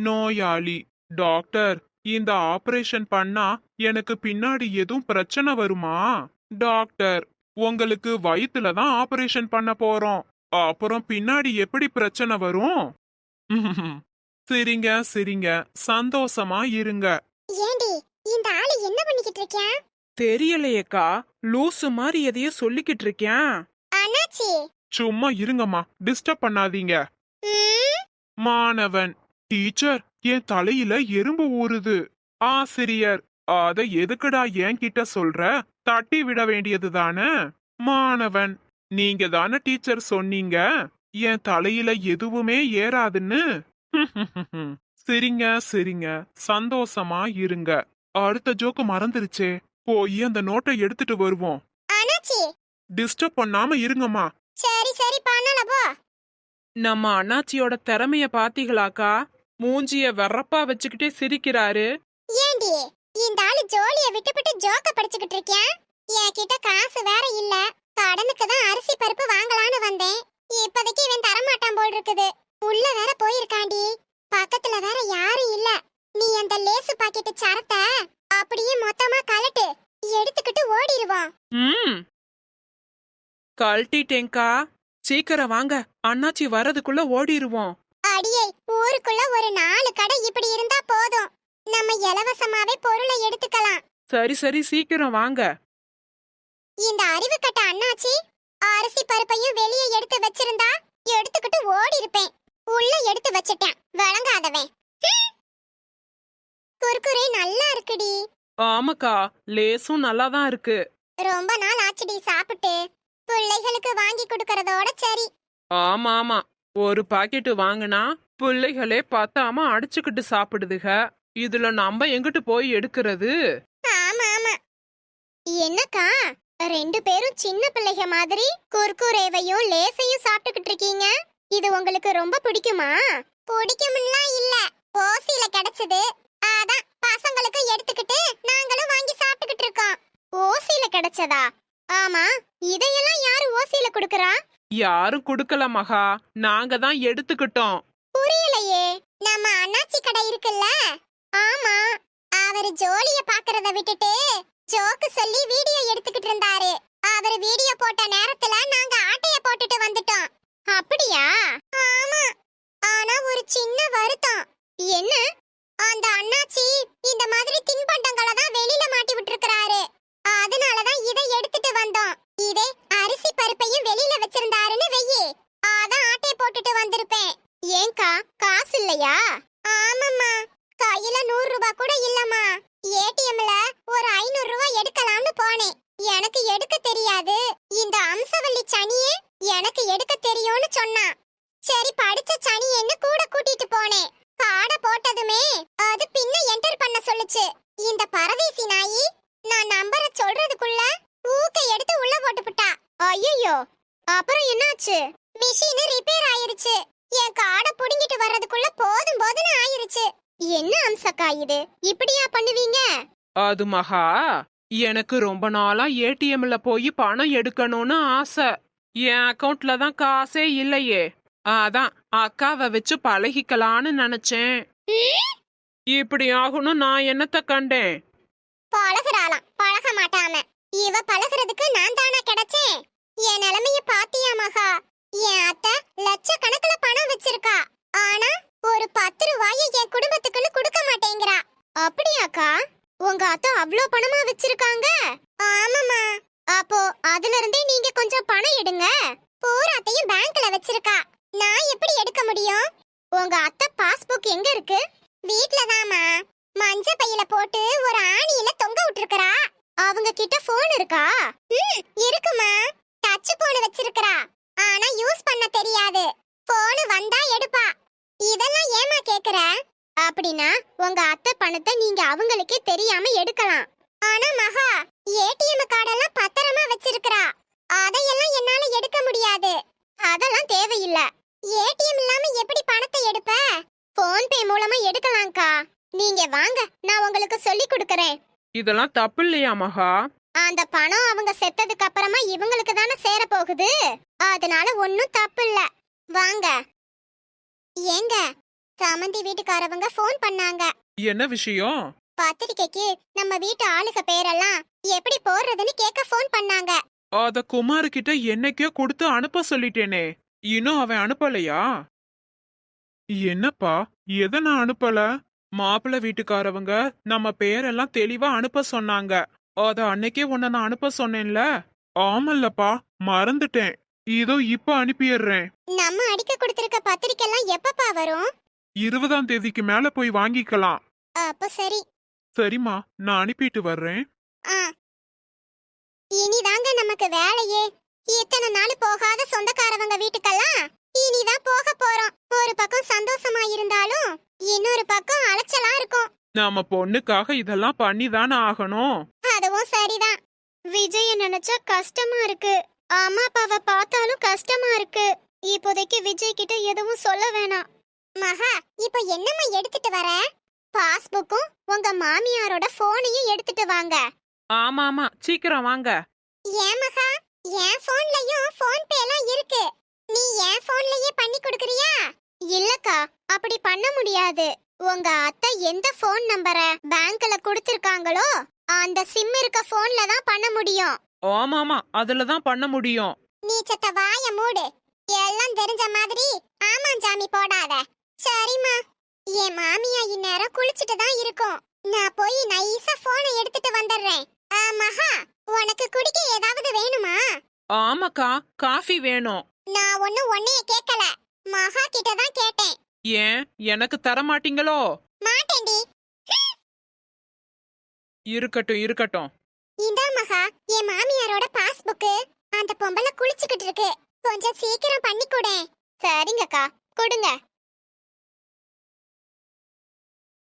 நோயாளி டாக்டர் இந்த ஆபரேஷன் பண்ணா எனக்கு பின்னாடி எதுவும் பிரச்சனை வருமா? டாக்டர் உங்களுக்கு வயித்துல தான் ஆபரேஷன் பண்ண போறோம். அப்புறம் பின்னாடி எப்படி பிரச்சனை வரும். சரிங்க சரிங்க. சந்தோஷமா இருங்க. ஏண்டி இந்த ஆளு என்ன பண்ணிக்கிட்டு இருக்கான் தெரியலையேக்கா. லூசு மாதிரி எதையோ சொல்லிக்கிட்டு இருக்கேன் அண்ணாச்சி. சும்மா இருங்கம்மா. டிஸ்டர்ப் பண்ணாதீங்க. மாணவன் டீச்சர் என் தலையில எறும்பு ஊறுது. ஆசிரியர் அத எதுக்குடா என்கிட்ட சொல்ற? தட்டி விட வேண்டியது தானே? மாணவன் நீங்க தானே டீச்சர் சொன்னீங்க? என் தலையில எதுவுமே ஏறாதுன்னு? சரிங்க சரிங்க. சந்தோஷமா இருங்க. அடுத்த ஜோக்கு மறந்துருச்சே. போய் அந்த நோட்டை எடுத்துட்டு வருவோம். டிஸ்டர்ப் பண்ணாம இருங்கம்மா. சரி சரி பண்ணல போ. நம்ம அண்ணாச்சியோட திறமைய பாத்தீங்களாக்கா? மூஞ்சிய வெறப்பா வச்சுக்கிட்டே சிரிக்கிறாரு. ஏண்டி இந்த ஆளு ஜோலிய விட்டுவிட்டு ஜோக்க படிச்சுக்கிட்டு இருக்கான் என்கிட்ட காசு வேற இல்ல. கடனுக்கு தான் அரிசி பருப்பு வாங்கலாம்னு வந்தேன். இப்போதைக்கு இவன் தரமாட்டான் போல் இருக்குது உள்ள வேற போயிருக்காண்டி. பக்கத்துல வேற யாரும் இல்ல. நீ அந்த லேசு பாக்கெட்டு சரத்தை அப்படியே மொத்தமா கலட்டு எடுத்துக்கிட்டு ஓடிடுவான் ம். கழட்டிட்டேங்க்கா சீக்கிரம் வாங்க. அண்ணாச்சி வரதுக்குள்ள ஓடிருவோம். அடியே ஊருக்குள்ள ஒரு நாலு கடை இப்படி இருந்தா போதும். நம்ம இலவசமாவே பொருளை எடுத்துக்கலாம். சரி சரி சீக்கிரம் வாங்க. இந்த அறிவு கட்ட அண்ணாச்சி அரிசி பருப்பையும் வெளியே எடுத்து வச்சிருந்தா எடுத்துக்கிட்டு ஓடி இருப்பேன் உள்ள எடுத்து வச்சிட்டேன். வழங்காதவன். குர்குரே நல்லா இருக்குடி. ஆமாக்கா லேசும் நல்லா தான் இருக்கு. ரொம்ப நாள் ஆச்சுடி சாப்பிட்டு. பிள்ளைகளுக்கு வாங்கி கொடுக்கறதோட சரி. ஆமா ஆமா. ஒரு பாக்கெட் வாங்கினா பிள்ளைகளே பத்தாம அடிச்சுக்கிட்டு சாப்பிடுதுக. இதுல நம்ம எங்கிட்டு போய் எடுக்கிறது? ஆமா ஆமா. என்னக்கா? ரெண்டு பேரும் சின்ன பிள்ளைக மாதிரி குர்குரேவையும் லேசையும் சாப்பிட்டுக்கிட்டு இருக்கீங்க. இது உங்களுக்கு ரொம்ப பிடிக்குமா? பிடிக்கும்லாம் இல்ல. ஓசியில கிடைச்சது. அதான் பசங்களுக்கு எடுத்துக்கிட்டு நாங்களும் வாங்கி சாப்பிட்டுக்கிட்டு இருக்கோம். ஓசியில கிடைச்சதா? ஆமா இதையெல்லாம் யாரு ஓசியில கொடுக்கறா? யாரும் குடுக்கல மகா. நாங்க தான் எடுத்துக்கிட்டோம். புரியலையே நம்ம அண்ணாச்சி கடை இருக்குல்ல? ஆமா அவர் ஜோலிய பாக்குறத விட்டுட்டு ஜோக்கு சொல்லி வீடியோ எடுத்துக்கிட்டு இருந்தாரு. அவர் வீடியோ போட்ட நேரத்துல நாங்க ஆட்டைய போட்டுட்டு வந்துட்டோம். அப்படியா? ஆமா ஆனா ஒரு சின்ன வருத்தம். என்ன? அந்த அண்ணாச்சி இந்த மாதிரி தின்பண்டங்களை தான் வெளியில மாட்டி விட்டுருக்காரு அதனாலதான் இதை எடுத்துட்டு வந்தோம். இதே அரிசி பருப்பையும் வெளியில வச்சிருந்தாருன்னு வெயி. அதான் ஆட்டை போட்டுட்டு வந்திருப்பேன். ஏங்கா காசு இல்லையா? ஆமாம்மா. கையில நூறு ரூபாய் கூட இல்லம்மா. ஏடிஎம்ல ஒரு ஐநூறு ரூபாய் எடுக்கலாம்னு போனேன். எனக்கு எடுக்க தெரியாது. இந்த அம்சவள்ளி சனியே எனக்கு எடுக்க தெரியும்னு சொன்னான். சரி படிச்ச சனியன்னு கூட கூட்டிட்டு போனேன். காடை போட்டதுமே அது பின்ன என்டர் பண்ண சொல்லுச்சு. இந்த பரதேசி நாயி நான் நம்பரை சொல்றதுக்குள்ள ஊக்க எடுத்து உள்ள போட்டுப்புட்டா ஐயோ அப்புறம் என்னாச்சு? மிஷின் ரிப்பேர் ஆயிருச்சு. என் காடை புடுங்கிட்டு வர்றதுக்குள்ள போதும் போதும்னு ஆயிருச்சு. என்ன அம்சக்கா இது? இப்படியா பண்ணுவீங்க? அது மகா எனக்கு ரொம்ப நாளா ஏடிஎம்ல போய் பணம் எடுக்கணும்னு ஆசை. என் அக்கவுண்ட்ல தான் காசே இல்லையே. அதான் அக்காவை வச்சு பழகிக்கலான்னு நினைச்சேன். இப்படி ஆகணும் நான் என்னத்த கண்டேன்? பழகுறாளாம் பழக மாட்டாம. இவ பழகுறதுக்கு நான் தானா கிடைச்சேன். என் நிலைமைய பாத்தியா மகா? என் அத்தை லட்சக்கணக்கில் பணம் வச்சிருக்கா. ஆனா ஒரு பத்து ரூபாய என் குடும்பத்துக்குன்னு கொடுக்க மாட்டேங்கிறா. அப்படியாக்கா? உங்க அத்தை அவ்வளோ பணமா வச்சிருக்காங்க? ஆமாமா அப்போ அதுல இருந்தே நீங்க கொஞ்சம் பணம் எடுங்க. பூராத்தையும் பேங்க்ல வச்சிருக்கா. நான் எப்படி எடுக்க முடியும்? உங்க அத்தை பாஸ்புக் எங்க இருக்கு? வீட்ல மஞ்ச பையில போட்டு ஒரு ஆணியில அவங்க கிட்ட போன் இருக்கா? ம் இருக்குமா. டச் போன் வச்சிருக்கா ஆனா யூஸ் பண்ண தெரியாது. போன் வந்தா எடுப்பா. இதெல்லாம் ஏமா கேக்குற? அப்படின்னா உங்க அத்தை பணத்தை நீங்க அவங்களுக்கே தெரியாம எடுக்கலாம். ஆனா மகா ஏடிஎம் கார்டெல்லாம் பத்திரமா வச்சிருக்கா அதையெல்லாம் என்னால எடுக்க முடியாது. அதெல்லாம் தேவையில்ல. ஏடிஎம் இல்லாம எப்படி பணத்தை எடுப்ப? போன்பே மூலமா எடுக்கலாம்க்கா. நீங்க வாங்க நான் உங்களுக்கு சொல்லி கொடுக்கறேன். இதெல்லாம் தப்பு இல்லையா மகா அந்த பணம் அவங்க செத்ததுக்கு அப்புறமா இவங்களுக்கு தானே சேர போகுது அதனால ஒன்னும் தப்பு இல்ல வாங்க. ஏங்க சமந்தி வீட்டுக்காரவங்க ஃபோன் பண்ணாங்க. என்ன விஷயம்? பத்திரிக்கைக்கு நம்ம வீட்டு ஆளுக பேரெல்லாம் எப்படி போடுறதுன்னு கேட்க ஃபோன் பண்ணாங்க. அத குமார் கிட்ட என்னைக்கோ கொடுத்து அனுப்ப சொல்லிட்டேனே. இன்னும் அவன் அனுப்பலையா? என்னப்பா எதை நான் அனுப்பல? மாப்பிள்ளை வீட்டுக்காரவங்க நம்ம பேரெல்லாம் தெளிவா அனுப்ப சொன்னாங்க. அத அன்னைக்கே உன்னை நான் அனுப்ப சொன்னேன்ல? ஆமல்லப்பா மறந்துட்டேன். இதோ இப்ப அனுப்பிடுறேன். நம்ம அடிக்க கொடுத்திருக்க பத்திரிக்கைலாம் எப்பப்பா வரும்? இருபதாம் தேதிக்கு மேல போய் வாங்கிக்கலாம். அப்ப சரி. சரிம்மா நான் அனுப்பிட்டு வர்றேன். ஆ. இனிதாங்க நமக்கு வேலையே. இத்தனை நாள் போகாத சொந்தக்காரவங்க வீட்டுக்கெல்லாம்? இனிதான் போக போறோம். ஒரு பக்கம் சந்தோஷமா இருந்தாலும் இன்னொரு பக்கம் அலைச்சலா இருக்கும். நாம பொண்ணுக்காக இதெல்லாம் பண்ணி தானே ஆகணும். அதுவும் சரிதான். விஜய நினைச்சா கஷ்டமா இருக்கு. அம்மா அப்பாவை பார்த்தாலும் கஷ்டமா இருக்கு. இப்போதைக்கு விஜய் கிட்ட எதுவும் சொல்ல வேணாம். மகா இப்போ என்னம்மா எடுத்துட்டு வர? பாஸ்புக்கும் உங்க மாமியாரோட போனையும் எடுத்துட்டு வாங்க. ஆமா ஆமா சீக்கிரம் வாங்க. ஏன் மகா? என் போன்லயும் போன் பே எல்லாம் இருக்கு. நீ என் போன்லயே பண்ணி கொடுக்கறியா? இல்லக்கா அப்படி பண்ண முடியாது. உங்க அத்தை எந்த போன் நம்பரை பேங்க்ல கொடுத்திருக்காங்களோ அந்த சிம் இருக்க போன்ல தான் பண்ண முடியும். ஆமா ஆமா அதுல தான் பண்ண முடியும். நீ சத்த வாய மூடு. எல்லாம் தெரிஞ்ச மாதிரி ஆமா ஜாமி போடாத. சரிம்மா. என் மாமியா இந்நேரம் குளிச்சுட்டு தான் இருக்கும். நான் போய் நைஸா போனை எடுத்துட்டு வந்துடுறேன். மகா உனக்கு குடிக்க ஏதாவது வேணுமா? ஆமாக்கா காஃபி வேணும். நான் ஒன்னும் ஒன்னைய கேட்கல. மகா கிட்ட தான் கேட்டேன். ஏன்? எனக்கு தர மாட்டீங்களோ? மாட்டேன்டி. இருக்கட்டும் இருக்கட்டும். இந்தா மகா என் மாமியாரோட பாஸ்புக்கு அந்த பொம்பளை குளிச்சுக்கிட்டு இருக்கு. கொஞ்சம் சீக்கிரம் பண்ணி கொடு. சரிங்கக்கா கொடுங்க.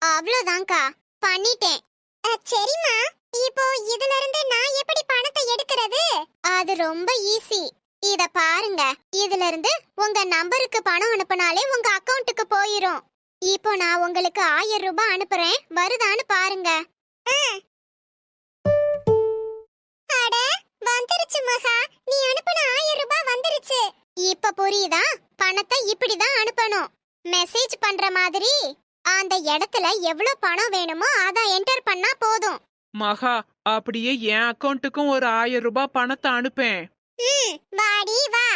அவ்வளவுதான்க்கா பண்ணிட்டேன். சரிம்மா. இப்போ இதுல இருந்து நான் எப்படி பணத்தை எடுக்கிறது? அது ரொம்ப ஈஸி. இத பாருங்க. இதுல இருந்து உங்க நம்பருக்கு பணம் அனுப்பினாலே உங்க அக்கவுண்ட்டுக்கு போயிரும். இப்போ நான் உங்களுக்கு ஆயிரம் ரூபாய் அனுப்புறேன். வருதான்னு பாருங்க. அட வந்துருச்சு மகா. நீ அனுப்பின ஆயிரம் ரூபாய் வந்துருச்சு. இப்ப புரியுதா? பணத்தை இப்படிதான் அனுப்பணும். மெசேஜ் பண்ற மாதிரி. அந்த இடத்துல எவ்வளவு பணம் வேணுமோ அத என்டர் பண்ணா போதும். மகா அப்படியே என் அக்கவுண்ட்டுக்கும் ஒரு ஆயிரம் ரூபாய் பணத்தை அனுப்பேன். ம் வாடி வா.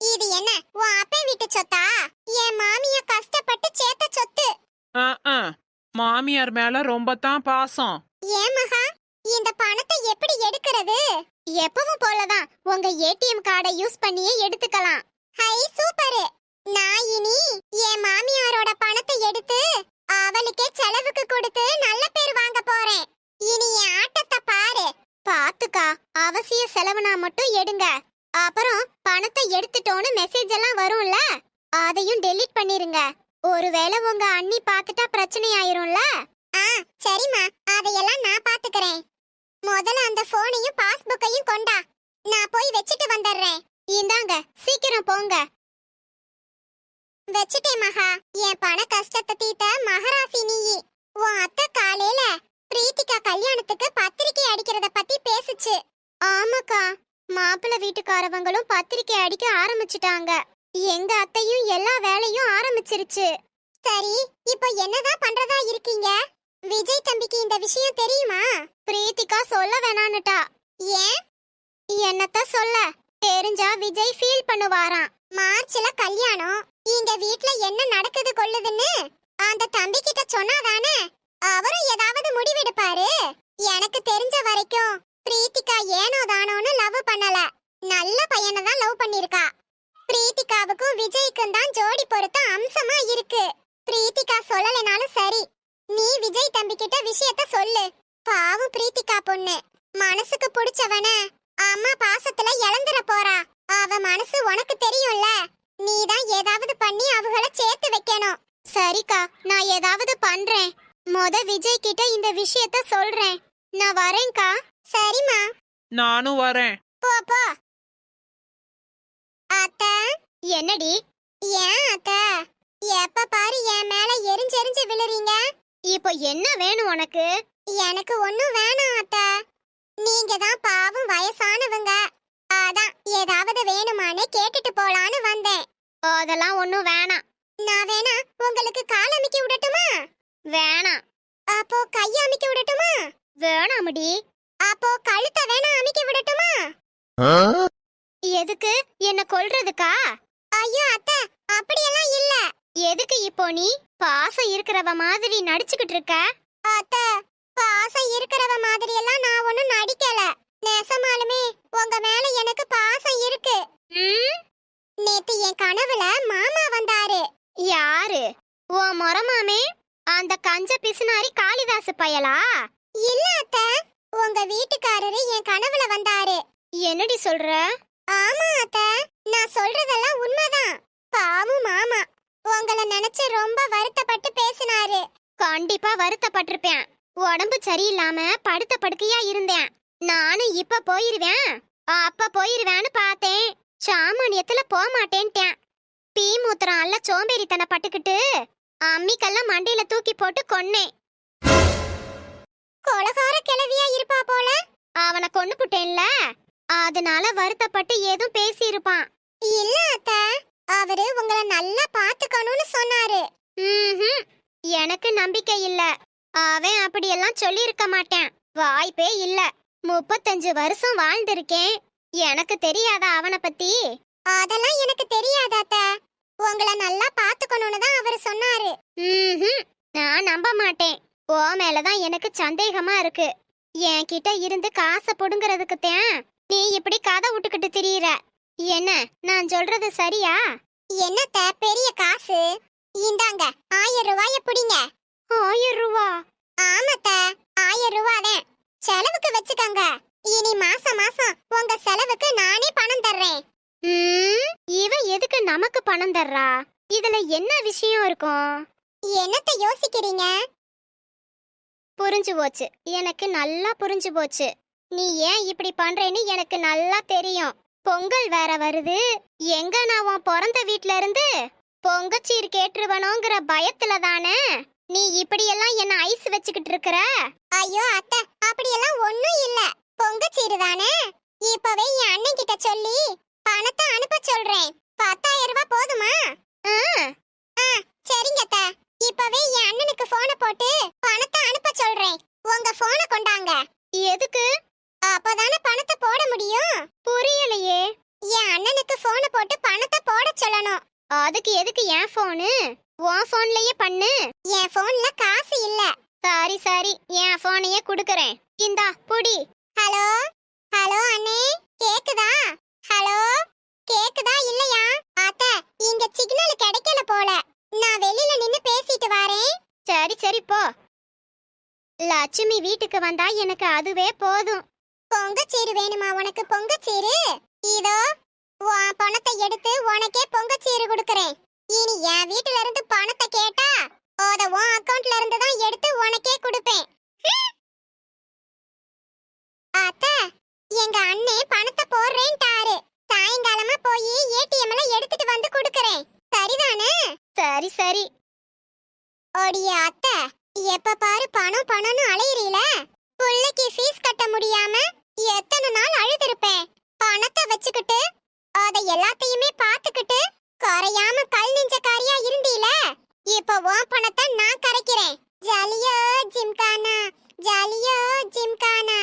இது என்ன உன் அப்பா வீட்டு சொத்தா? என் மாமிய கஷ்டப்பட்டு சொத்து. ஆ, ஆ. மாமியார் மேல ரொம்ப தான் பாசம். ஏன் மகா? இந்த பணத்தை எப்படி எடுக்கிறது? எப்பவும் போலதான் உங்க ஏடிஎம் கார்டை யூஸ் பண்ணியே எடுத்துக்கலாம். Hi super. நான் இனி என் மாமியாரோட பணத்தை எடுத்து அவளுக்கே செலவுக்கு கொடுத்து நல்ல பேர் வாங்க போறேன். இனி என் ஆட்டத்தை பாரு. பாத்துக்கா அவசிய செலவுனா மட்டும் எடுங்க. அப்புறம் பணத்தை எடுத்துட்டோன்னு மெசேஜ் எல்லாம் வரும்ல? அதையும் டெலீட் பண்ணிருங்க. ஒருவேளை உங்க அண்ணி பார்த்துட்டா பிரச்சனை ஆயிரும்ல ஆ சரிம்மா. அதையெல்லாம் நான் பாத்துக்கிறேன் முதல்ல அந்த போனையும் பாஸ்புக்கையும் கொண்டா. நான் போய் வச்சுட்டு வந்துடுறேன். இந்தாங்க சீக்கிரம் போங்க. வச்சுட்டேன் மகா. என் பண கஷ்டத்தை தீத்த மகராசி நீயி. உன் அத்தை காலையில பிரீத்திகா கல்யாணத்துக்கு பத்திரிக்கை அடிக்கிறத பத்தி பேசுச்சு. ஆமாக்கா. மாப்பிள்ளை வீட்டுக்காரவங்களும் பத்திரிக்கை அடிக்க ஆரம்பிச்சிட்டாங்க. எங்க அத்தையும் எல்லா வேலையும் ஆரம்பிச்சிருச்சு. சரி இப்போ என்னதான் பண்றதா இருக்கீங்க? விஜய் தம்பிக்கு இந்த விஷயம் தெரியுமா? பிரீத்திகா சொல்ல வேணான்னுட்டா. ஏன்? என்னத்த சொல்ல? தெரிஞ்சா விஜய் ஃபீல் பண்ணுவாராம். மார்ச்ல கல்யாணம். இந்த வீட்ல என்ன நடக்குது கொள்ளுதுன்னு? அந்த தம்பி கிட்ட சொன்னாதானே? அவரும் ஏதாவது முடிவெடுப்பாரு? எனக்கு தெரிஞ்ச வரைக்கும் பிரீத்திகா ஏனோ தானோன்னு லவ் பண்ணல. நல்ல பையனை தான் லவ் பண்ணிருக்கா பிரீத்திகாவுக்கும் விஜய்க்கும் தான் ஜோடி பொருத்தம் அம்சமா இருக்கு. பிரீத்திகா சொல்லலைனாலும் சரி. நீ விஜய் தம்பி கிட்ட விஷயத்த சொல்லு. பாவம் பிரீத்திகா பொண்ணு. மனசுக்கு பிடிச்சவன அம்மா பாசத்துல இழந்துற போறா. அவ மனசு உனக்கு தெரியும்ல. நீ தான் ஏதாவது பண்ணி அவங்கள சேர்த்து வைக்கணும். சரிக்கா நான் ஏதாவது பண்றேன். மொத விஜய் கிட்ட இந்த விஷயத்த சொல்றேன். நான் வரேன்க்கா. சரிம்மா. நானும் வரேன். போ போ. அத்த என்னடி? ஏன் அத்த? எப்ப பாரு என் மேல எரிஞ்சு எரிஞ்சு விழுறீங்க. இப்போ என்ன வேணும் உனக்கு? எனக்கு ஒண்ணும் வேணாம் அத்த. நீங்க தான் பாவம் வயசானவங்க. அதான் ஏதாவது வேணுமான்னு கேட்டுட்டு போலான்னு வந்தேன். அதெல்லாம் ஒண்ணும் வேணாம். நான் வேணா உங்களுக்கு கால் அமுக்கி விடட்டுமா? வேணாம். அப்போ கை அமுக்கி விடட்டுமா? வேணாமடி. அப்போ கழுத்தை வேணா அமுக்கி விடட்டுமா? எதுக்கு? என்ன கொல்றதுக்கா? ஐயோ அத்தை அப்படியெல்லாம் இல்ல. எதுக்கு இப்போ நீ? பாசம் இருக்கிறவ மாதிரி நடிச்சுக்கிட்டு இருக்க? அத்தை பாசம் இருக்கிறவ மாதிரி எல்லாம் நான் ஒண்ணும் நடிக்கல. நெசமாலுமே உங்க மேல எனக்கு பாசம் இருக்கு. நேத்து என் கனவுல மாமா வந்தாரு. யாரு? ஓ மொரமாமே? அந்த கஞ்ச பிசுனாரி காளிதாசு பயலா? இல்ல அத்த. உங்க வீட்டுக்காரரு என் கனவுல வந்தாரு. என்னடி சொல்ற? ஆமா அத்த நான் சொல்றதெல்லாம் உண்மைதான். பாவம் மாமா. உங்களை நினைச்சு ரொம்ப வருத்தப்பட்டு பேசினாரு. கண்டிப்பா வருத்தப்பட்டிருப்பேன். உடம்பு சரியில்லாம படுத்த படுக்கையா இருந்தேன். நானும் இப்ப போயிருவேன். அப்ப போயிருவேன்னு பார்த்தேன். சாமானியத்துல போக மாட்டேன்ட்டேன். பீ மூத்திரம் அல்ல சோம்பேறித்தனை பட்டுக்கிட்டு அம்மிக்கெல்லாம் மண்டையில தூக்கி போட்டு கொன்னேன். கொலகார கிளவியா இருப்பா போல? அவனை கொண்டு புட்டேன்ல. அதனால வருத்தப்பட்டு ஏதும் பேசி இருப்பான் இல்ல அத்த அவரு உங்களை நல்லா பாத்துக்கணும்னு சொன்னாரு. எனக்கு நம்பிக்கை இல்ல. அவன் அப்படியெல்லாம் சொல்லி இருக்க மாட்டேன். வாய்ப்பே இல்ல. முப்பத்தஞ்சு வருஷம் வாழ்ந்திருக்கேன். எனக்கு தெரியாதா அவனை பத்தி? அதெல்லாம் எனக்கு தெரியாதா அத்த? உங்களை நல்லா பாத்துக்கணும்னு தான் அவர் சொன்னாரு. நான் நம்ப மாட்டேன். ஓ மேலதான் எனக்கு சந்தேகமா இருக்கு. என்கிட்ட இருந்து காசை புடுங்கறதுக்கு தான் நீ இப்படி கதை விட்டுக்கிட்டு திரியிற. என்ன நான் சொல்றது சரியா? என்னத்த பெரிய காசு? இந்தாங்க ஆயிரம் ரூபாய பிடிங்க. ஆயிரம் ரூபா? ஆமாத்த ஆயிரம் ரூபாதே. செலவுக்கு வச்சுக்கோங்க. இனி மாசம் மாசம் உங்க செலவுக்கு நானே பணம் தர்றேன். இவ எதுக்கு நமக்கு பணம் தர்றா? இதுல என்ன விஷயம் இருக்கும்? என்னத்த யோசிக்கிறீங்க? புரிஞ்சு போச்சு. எனக்கு நல்லா புரிஞ்சு போச்சு. நீ ஏன் இப்படி பண்றேன்னு எனக்கு நல்லா தெரியும். பொங்கல் வேற வருது. எங்க நான் உன் பிறந்த வீட்ல இருந்து பொங்கச்சீர் கேட்டுருவனோங்கிற பயத்துல தானே? நீ இப்படியெல்லாம் என்ன ஐஸ் வச்சுக்கிட்டு இருக்கிற? ஐயோ அத்தை அப்படியெல்லாம் ஒண்ணும் இல்ல. பொங்கச்சீரு தானே? இப்பவே என் அண்ணன் கிட்ட சொல்லி பணத்தை அனுப்ப சொல்றேன். பத்தாயிரம் ரூபாய் போதுமா? ஆ, சரிங்க அத்தை. இப்பவே என் அண்ணனுக்கு போன போட்டு பணத்தை அனுப்ப சொல்றேன். உங்க போன கொண்டாங்க. எதுக்கு? அப்பதானே பணத்தை போட முடியும். புரியலையே. என் அண்ணனுக்கு போன போட்டு பணத்தை போட சொல்லணும். அதுக்கு எதுக்கு என் போனு உன் போன்லயே பண்ணு. என் போன்ல காசு இல்ல. Sorry sorry. என் போனையே குடுக்கறேன். இந்தா புடி. ஹலோ? ஹலோ அண்ணே. கேக்குதா? ஹலோ? கேக்குதா இல்லையா? அத்த இங்க சிக்னல் கிடைக்கல போல. நான் வெளியில நின்னு பேசிட்டு வரேன். சரி சரி போ. லட்சுமி வீட்டுக்கு வந்தா எனக்கு அதுவே போதும். பொங்கச்சீரு வேணுமா உனக்கு? பொங்கச்சீரு இதோ உன் பணத்தை எடுத்து உனக்கே பொங்கச்சீரு கொடுக்கறேன். இனி என் வீட்டுல இருந்து பணத்தை கேட்டா அத உன் அக்கவுண்ட்ல இருந்து தான் எடுத்து உனக்கே கொடுப்பேன். அத்த எங்க அண்ணே பணத்தை போடுறேன்ட்டாரு. சாயங்காலமா போய் ஏடிஎம்ல எடுத்துட்டு வந்து சரி சரி. ஓடிய அத்தை எப்ப பாரு பணம் பணம்னு அலையிறீல? புள்ளைக்கு ஃபீஸ் கட்ட முடியாம எத்தனை நாள் அழுதிருப்பேன். பணத்தை வச்சுக்கிட்டு அத எல்லாத்தையுமே பார்த்துக்கிட்டு கரையாம கல் நெஞ்சக்காரியா இருந்தீல? இப்ப உன் பணத்தை நான் கரைக்கிறேன். ஜாலியோ ஜிம்கானா ஜாலியோ ஜிம்கானா.